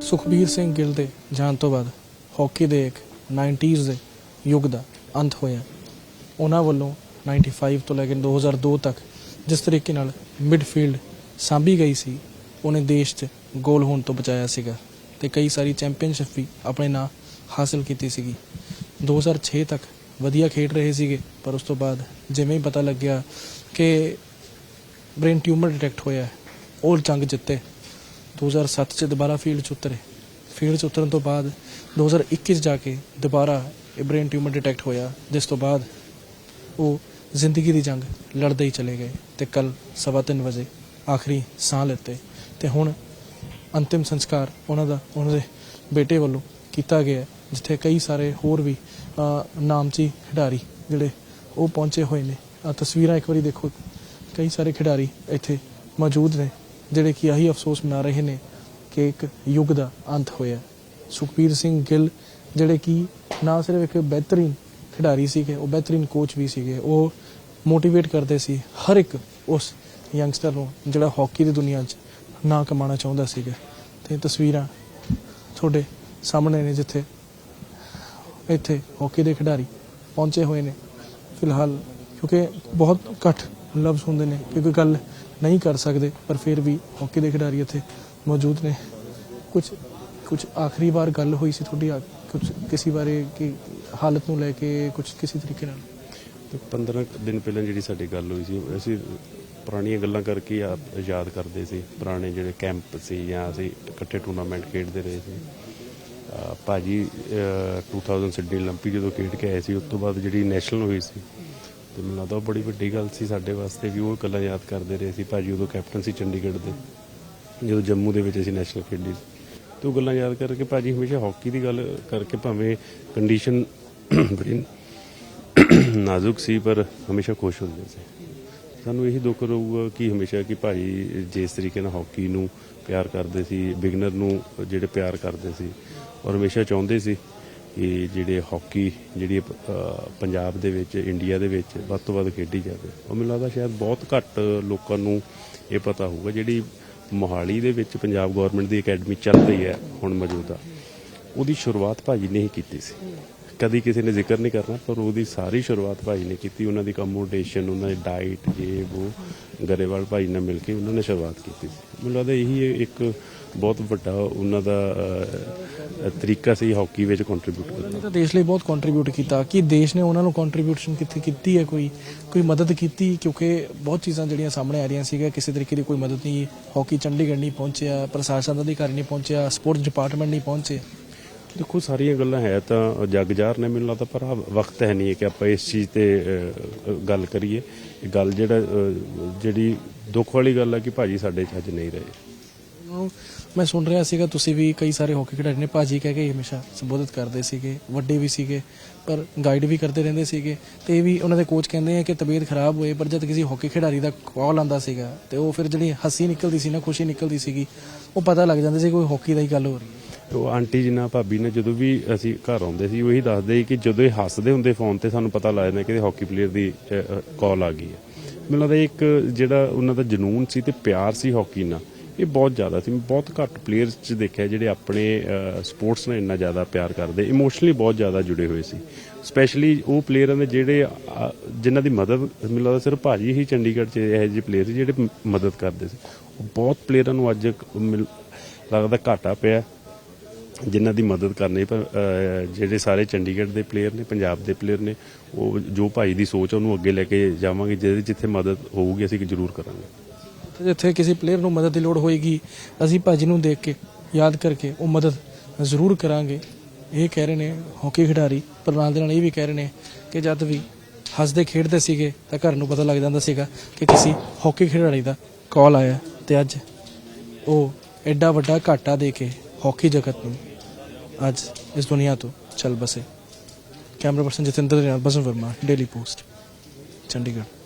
ਸੁਖਬੀਰ ਸਿੰਘ ਗਿੱਲ ਦੇ ਜਾਣ ਤੋਂ ਬਾਅਦ ਹਾਕੀ ਦੇ ਇੱਕ 90s ਦੇ ਯੁੱਗ ਦਾ ਅੰਤ ਹੋਇਆ। ਉਹਨਾਂ ਵੱਲੋਂ 95 ਤੋਂ ਲੈ ਕੇ 2002 ਤੱਕ ਜਿਸ ਤਰੀਕੇ ਨਾਲ ਮਿਡਫੀਲਡ ਸਾਂਭੀ ਗਈ ਸੀ, ਉਹਨੇ ਦੇਸ਼ 'ਚ ਗੋਲ ਹੋਣ ਤੋਂ ਬਚਾਇਆ ਸੀਗਾ। ਤੇ ਕਈ ਸਾਰੀ ਚੈਂਪੀਅਨਸ਼ਿਪ ਵੀ ਆਪਣੇ ਨਾਂ ਹਾਸਲ ਕੀਤੀ ਸੀਗੀ। 2006 ਤੱਕ ਵਧੀਆ ਖੇਡ ਰਹੇ ਸੀਗੇ, ਪਰ ਉਸ ਤੋਂ ਬਾਅਦ ਜਿਵੇਂ ਹੀ ਪਤਾ ਲੱਗਿਆ ਕਿ ਬ੍ਰੇਨ ਟਿਊਮਰ ਡਿਟੈਕਟ ਹੋਇਆ ਉਹ ਜੰਗ ਜਿੱਤੇ। 2007 ਚ ਦੁਬਾਰਾ ਫੀਲਡ 'ਚ ਉਤਰੇ। ਫੀਲਡ 'ਚ ਉਤਰਨ ਤੋਂ ਬਾਅਦ 2021 ਚ ਜਾ ਕੇ ਦੁਬਾਰਾ ਇਹ ਬ੍ਰੇਨ ਟਿਊਮਰ ਡਿਟੈਕਟ ਹੋਇਆ, ਜਿਸ ਤੋਂ ਬਾਅਦ ਉਹ ਜ਼ਿੰਦਗੀ ਦੀ ਜੰਗ ਲੜਦੇ ਹੀ ਚਲੇ ਗਏ ਤੇ ਕੱਲ ਸਵਾ ਤਿੰਨ ਵਜੇ ਆਖਰੀ ਸਾਹ ਲਿੱਤੇ। ਤੇ ਹੁਣ ਅੰਤਿਮ ਸੰਸਕਾਰ ਉਹਨਾਂ ਦਾ, ਉਹਨਾਂ ਦੇ ਬੇਟੇ ਵੱਲੋਂ ਕੀਤਾ ਗਿਆ ਜਿੱਥੇ ਕਈ ਸਾਰੇ ਹੋਰ ਵੀ ਨਾਮਚੀ ਖਿਡਾਰੀ ਜਿਹੜੇ ਉਹ ਪਹੁੰਚੇ ਹੋਏ ਨੇ। ਤਸਵੀਰਾਂ ਇੱਕ ਵਾਰੀ ਦੇਖੋ, ਕਈ ਸਾਰੇ ਖਿਡਾਰੀ ਇੱਥੇ ਮੌਜੂਦ ਨੇ, ਜਿਹੜੇ ਕਿ ਆਹੀ ਅਫਸੋਸ ਮਨਾ ਰਹੇ ਨੇ ਕਿ ਇੱਕ ਯੁੱਗ ਦਾ ਅੰਤ ਹੋਇਆ ਸੁਖਬੀਰ ਸਿੰਘ ਗਿੱਲ, ਜਿਹੜੇ ਕਿ ਨਾ ਸਿਰਫ ਇੱਕ ਬਿਹਤਰੀਨ ਖਿਡਾਰੀ ਸੀਗੇ, ਉਹ ਬਿਹਤਰੀਨ ਕੋਚ ਵੀ ਸੀਗੇ, ਉਹ ਮੋਟੀਵੇਟ ਕਰਦੇ ਸੀ ਹਰ ਇੱਕ ਉਸ ਯੰਗਸਟਰ ਨੂੰ ਜਿਹੜਾ ਹਾਕੀ ਦੀ ਦੁਨੀਆ 'ਚ ਨਾ ਕਮਾਉਣਾ ਚਾਹੁੰਦਾ ਸੀਗਾ। ਤੇ ਤਸਵੀਰਾਂ ਤੁਹਾਡੇ ਸਾਹਮਣੇ ਨੇ ਜਿੱਥੇ ਇੱਥੇ ਹਾਕੀ ਦੇ ਖਿਡਾਰੀ ਪਹੁੰਚੇ ਹੋਏ ਨੇ। ਫਿਲਹਾਲ ਕਿਉਂਕਿ ਬਹੁਤ ਘੱਟ ਲਫ਼ਜ਼ ਹੁੰਦੇ ਨੇ, ਕਿਉਂਕਿ ਗੱਲ ਨਹੀਂ ਕਰ ਸਕਦੇ, ਪਰ ਫਿਰ ਵੀ ਹਾਕੀ ਦੇ ਖਿਡਾਰੀ ਇੱਥੇ ਮੌਜੂਦ ਨੇ। ਕੁਝ ਕੁਝ ਆਖਰੀ ਵਾਰ ਗੱਲ ਹੋਈ ਸੀ ਤੁਹਾਡੀ ਕੁਝ ਕਿਸੇ ਬਾਰੇ ਕਿ ਹਾਲਤ ਨੂੰ ਲੈ ਕੇ ਕੁਝ ਕਿਸੇ ਤਰੀਕੇ ਨਾਲ? ਤੇ 15 ਕੁ ਦਿਨ ਪਹਿਲਾਂ ਜਿਹੜੀ ਸਾਡੀ ਗੱਲ ਹੋਈ ਸੀ ਅਸੀਂ ਪੁਰਾਣੀਆਂ ਗੱਲਾਂ ਕਰਕੇ ਹੀ ਆ- ਯਾਦ ਕਰਦੇ ਸੀ ਪੁਰਾਣੇ ਜਿਹੜੇ ਕੈਂਪ ਸੀ ਜਾਂ ਅਸੀਂ ਇਕੱਠੇ ਟੂਰਨਾਮੈਂਟ ਖੇਡਦੇ ਰਹੇ ਸੀ ਅਹ ਭਾਜੀ ਅਹ 2000 ਸਿਡਨੀ 올림픽 ਜਦੋਂ ਖੇਡ ਕੇ ਆਏ ਸੀ ਉਸ ਤੋਂ ਬਾਅਦ ਜਿਹੜੀ ਨੈਸ਼ਨਲ ਹੋਈ ਸੀ ਤੇ ਮੈਨੂੰ ਲੱਗਦਾ ਉਹ ਬੜੀ ਵੱਡੀ ਗੱਲ ਸੀ ਸਾਡੇ ਵਾਸਤੇ ਵੀ ਉਹ ਗੱਲਾਂ ਯਾਦ ਕਰਦੇ ਰਹੇ ਸੀ ਭਾਜੀ ਉਦੋਂ ਕੈਪਟਨ ਸੀ ਚੰਡੀਗੜ੍ਹ ਦੇ ਜਦੋਂ ਜੰਮੂ ਦੇ ਵਿੱਚ ਅਸੀਂ ਨੈਸ਼ਨਲ ਖੇਡੀ ਸੀ ਤੇ ਉਹ ਗੱਲਾਂ ਯਾਦ ਕਰਕੇ ਭਾਜੀ ਹਮੇਸ਼ਾ ਹਾਕੀ ਦੀ ਗੱਲ ਕਰਕੇ ਭਾਵੇਂ ਕੰਡੀਸ਼ਨ ਬੜੀ ਨਾਜ਼ੁਕ ਸੀ, ਪਰ ਹਮੇਸ਼ਾ ਖੁਸ਼ ਹੁੰਦੇ ਸੀ। ਸਾਨੂੰ ਇਹੀ ਦੁੱਖ ਰਹੂਗਾ ਕਿ ਹਮੇਸ਼ਾ ਕਿ ਭਾਈ ਜਿਸ ਤਰੀਕੇ ਨਾਲ ਹਾਕੀ ਨੂੰ ਪਿਆਰ ਕਰਦੇ ਸੀ, ਬਿਗਨਰ ਨੂੰ ਜਿਹੜੇ ਪਿਆਰ ਕਰਦੇ ਸੀ, ਔਰ ਹਮੇਸ਼ਾ ਚਾਹੁੰਦੇ ਸੀ ਕਿ ਜਿਹੜੇ ਹਾਕੀ, ਜਿਹੜੀ ਪੰਜਾਬ ਦੇ ਵਿੱਚ, ਇੰਡੀਆ ਦੇ ਵਿੱਚ ਵੱਧ ਤੋਂ ਵੱਧ ਖੇਡੀ ਜਾਵੇ। ਉਹ ਮੈਨੂੰ ਲੱਗਦਾ ਸ਼ਾਇਦ ਬਹੁਤ ਘੱਟ ਲੋਕਾਂ ਨੂੰ ਇਹ ਪਤਾ ਹੋਊਗਾ, ਜਿਹੜੀ ਮੋਹਾਲੀ ਦੇ ਵਿੱਚ ਪੰਜਾਬ ਗਵਰਨਮੈਂਟ ਦੀ ਅਕੈਡਮੀ ਚੱਲ ਰਹੀ ਹੈ ਹੁਣ ਮੌਜੂਦਾ, ਉਹਦੀ ਸ਼ੁਰੂਆਤ ਭਾਜੀ ਨੇ ਹੀ ਕੀਤੀ ਸੀ। ਕਦੀ ਕਿਸੇ ਨੇ ਜ਼ਿਕਰ ਨਹੀਂ ਕਰਨਾ, ਪਰ ਉਹਦੀ ਸਾਰੀ ਸ਼ੁਰੂਆਤ ਭਾਈ ਨੇ ਕੀਤੀ। ਉਹਨਾਂ ਦੀ ਅਕਮੋਡੇਸ਼ਨ ਉਹਨਾਂ ਦੀ ਡਾਈਟ ਇਹ ਉਹ ਗਰੇਵਾਲ ਭਾਈ ਨਾਲ ਮਿਲ ਕੇ ਉਹਨਾਂ ਨੇ ਸ਼ੁਰੂਆਤ ਕੀਤੀ ਸੀ। ਮੈਨੂੰ ਲੱਗਦਾ ਇਹੀ ਇੱਕ ਬਹੁਤ ਵੱਡਾ ਉਹਨਾਂ ਦਾ ਤਰੀਕਾ ਸੀ ਹਾਕੀ ਵਿੱਚ ਕੰਟਰੀਬਿਊਟ ਕਰਨਾ। ਤਾਂ ਦੇਸ਼ ਲਈ ਬਹੁਤ ਕੰਟਰੀਬਿਊਟ ਕੀਤਾ। ਕਿ ਦੇਸ਼ ਨੇ ਉਹਨਾਂ ਨੂੰ ਕੰਟਰੀਬਿਊਸ਼ਨ ਕਿੱਥੇ ਕੀਤੀ ਹੈ ਕੋਈ? ਕੋਈ ਮਦਦ ਕੀਤੀ? ਕਿਉਂਕਿ ਬਹੁਤ ਚੀਜ਼ਾਂ ਜਿਹੜੀਆਂ ਸਾਹਮਣੇ ਆ ਰਹੀਆਂ ਸੀਗਾ ਕਿਸੇ ਤਰੀਕੇ ਦੀ ਕੋਈ ਮਦਦ ਨਹੀਂ। ਹਾਕੀ ਚੰਡੀਗੜ੍ਹ ਨਹੀਂ ਪਹੁੰਚਿਆ, ਪ੍ਰਸ਼ਾਸਨ ਦਾ ਅਧਿਕਾਰੀ ਨਹੀਂ ਪਹੁੰਚਿਆ, ਸਪੋਰਟਸ ਡਿਪਾਰਟਮੈਂਟ ਨਹੀਂ ਪਹੁੰਚੇ। ਦੇਖੋ, ਸਾਰੀਆਂ ਗੱਲਾਂ ਹੈ ਤਾਂ ਜਗਜਾਰ ਨੇ ਮੈਨੂੰ ਲੱਗਦਾ ਪਰ ਵਕਤ ਹੈ ਨਹੀਂ ਕਿ ਆਪਾਂ ਇਸ ਚੀਜ਼ ਤੇ ਗੱਲ ਕਰੀਏ। ਇਹ ਗੱਲ ਜਿਹੜਾ ਜਿਹੜੀ ਦੁੱਖ ਵਾਲੀ ਗੱਲ ਹੈ ਕਿ ਭਾਜੀ ਸਾਡੇ ਚ ਅੱਜ ਨਹੀਂ ਰਹੇ। ਮੈਂ ਸੁਣ ਰਿਹਾ ਸੀਗਾ, ਤੁਸੀਂ ਵੀ ਕਈ ਸਾਰੇ ਹਾਕੀ ਖਿਡਾਰੀ ਨੇ ਭਾਜੀ ਕਹਿ ਕੇ ਹਮੇਸ਼ਾ ਸੰਬੋਧਿਤ ਕਰਦੇ ਸੀਗੇ, ਵੱਡੇ ਵੀ ਸੀਗੇ, ਪਰ ਗਾਈਡ ਵੀ ਕਰਦੇ ਰਹਿੰਦੇ ਸੀਗੇ। ਤੇ ਇਹ ਵੀ ਉਹਨਾਂ ਦੇ ਕੋਚ ਕਹਿੰਦੇ ਆ ਕਿ ਤਬੀਅਤ ਖਰਾਬ ਹੋਏ, ਪਰ ਜਦ ਕਿਸੇ ਹਾਕੀ ਖਿਡਾਰੀ ਦਾ ਕਾਲ ਆਂਦਾ ਸੀਗਾ, ਤੇ ਉਹ ਫਿਰ ਜਿਹੜੀ ਹੱਸੀ ਨਿਕਲਦੀ ਸੀ ਨਾ, ਖੁਸ਼ੀ ਨਿਕਲਦੀ ਸੀਗੀ, ਉਹ ਪਤਾ ਲੱਗ ਜਾਂਦਾ ਸੀ ਕੋਈ ਹਾਕੀ ਦਾ ਹੀ ਗੱਲ ਹੋ ਰਹੀ ਹੈ। ਉਹ ਆਂਟੀ ਜੀ ਨਾਲ ਭਾਬੀ ਨੇ ਜਦੋਂ ਵੀ ਅਸੀਂ ਘਰ ਆਉਂਦੇ ਸੀ ਉਹੀ ਦੱਸਦੇ ਸੀ ਕਿ ਜਦੋਂ ਇਹ ਹੱਸਦੇ ਹੁੰਦੇ ਫੋਨ ਤੇ ਸਾਨੂੰ ਪਤਾ ਲੱਗ ਜਾਂਦਾ ਕਿ ਇਹ ਹਾਕੀ ਪਲੇਅਰ ਦੀ ਕਾਲ ਆ ਗਈ ਹੈ। ਮੈਨੂੰ ਲੱਗਦਾ ਇੱਕ ਜਿਹੜਾ ਉਹਨਾਂ ਦਾ ਜਨੂਨ ਸੀ ਤੇ ਪਿਆਰ ਸੀ ਹਾਕੀ ਨਾਲ ਇਹ ਬਹੁਤ ਜ਼ਿਆਦਾ ਸੀ। ਮੈਂ ਬਹੁਤ ਘੱਟ ਪਲੇਅਰਸ ਚ ਦੇਖਿਆ ਜਿਹੜੇ ਆਪਣੇ ਸਪੋਰਟਸ ਨਾਲ ਇੰਨਾ ਜ਼ਿਆਦਾ ਪਿਆਰ ਕਰਦੇ। ਇਮੋਸ਼ਨਲੀ ਬਹੁਤ ਜ਼ਿਆਦਾ ਜੁੜੇ ਹੋਏ ਸੀ। ਸਪੈਸ਼ਲੀ ਉਹ ਪਲੇਅਰਾਂ ਦੇ ਜਿਹੜੇ ਅਹ, ਜਿਨ੍ਹਾਂ ਦੀ ਮਦਦ ਮੈਨੂੰ ਲੱਗਦਾ ਸਿਰਫ ਭਾਜੀ ਹੀ ਚੰਡੀਗੜ੍ਹ ਚ ਇਹੋ ਜਿਹੇ ਪਲੇਅਰ ਸੀ ਜਿਹੜੇ ਮਦਦ ਕਰਦੇ ਸੀ। ਉਹ ਬਹੁਤ ਪਲੇਅਰਾਂ ਨੂੰ ਅੱਜ ਮਿਲ- ਲੱਗਦਾ ਘਾਟਾ ਪਿਆ। ਜਿਨ੍ਹਾਂ ਦੀ ਮਦਦ ਕਰਨੀ ਪਰ ਜਿਹੜੇ ਸਾਰੇ ਚੰਡੀਗੜ੍ਹ ਦੇ ਪਲੇਅਰ ਨੇ, ਪੰਜਾਬ ਦੇ ਪਲੇਅਰ ਨੇ, ਉਹ ਜੋ ਭਾਈ ਦੀ ਸੋਚ ਆ, ਉਹਨੂੰ ਅੱਗੇ ਲੈ ਕੇ ਜਾਵਾਂਗੇ, ਜਿਹਦੇ ਜਿੱਥੇ ਮਦਦ ਹੋਊਗੀ, ਅਸੀਂ ਜ਼ਰੂਰ ਕਰਾਂਗੇ। ਜਿੱਥੇ ਕਿਸੇ ਪਲੇਅਰ ਨੂੰ ਮਦਦ ਦੀ ਲੋੜ ਹੋਏਗੀ, ਅਸੀਂ ਭਾਜੀ ਨੂੰ ਦੇਖ ਕੇ, ਯਾਦ ਕਰਕੇ ਉਹ ਮਦਦ ਜ਼ਰੂਰ ਕਰਾਂਗੇ। ਇਹ ਕਹਿ ਰਹੇ ਨੇ ਹਾਕੀ ਖਿਡਾਰੀ ਪਰ ਨਾਲ ਦੇ ਨਾਲ ਇਹ ਵੀ ਕਹਿ ਰਹੇ ਨੇ ਕਿ ਜਦ ਵੀ ਹੱਸਦੇ ਖੇਡਦੇ ਸੀਗੇ, ਤਾਂ ਘਰ ਨੂੰ ਪਤਾ ਲੱਗ ਜਾਂਦਾ ਸੀਗਾ ਕਿ ਕਿਸੇ ਹਾਕੀ ਖਿਡਾਰੀ ਦਾ ਕਾਲ ਆਇਆ, ਤੇ ਅੱਜ ਉਹ ਐਡਾ ਵੱਡਾ ਘਾਟਾ ਦੇ ਕੇ ਹਾਕੀ ਜਗਤ ਨੂੰ ਅੱਜ ਇਸ ਦੁਨੀਆ ਤੋਂ ਚਲ ਬਸੇ ਕੈਮਰਾ ਪਰਸਨ ਜਤਿੰਦਰ ਦੇ ਬਸਨ ਵਰਮਾ ਡੇਲੀ ਪੋਸਟ ਚੰਡੀਗੜ੍ਹ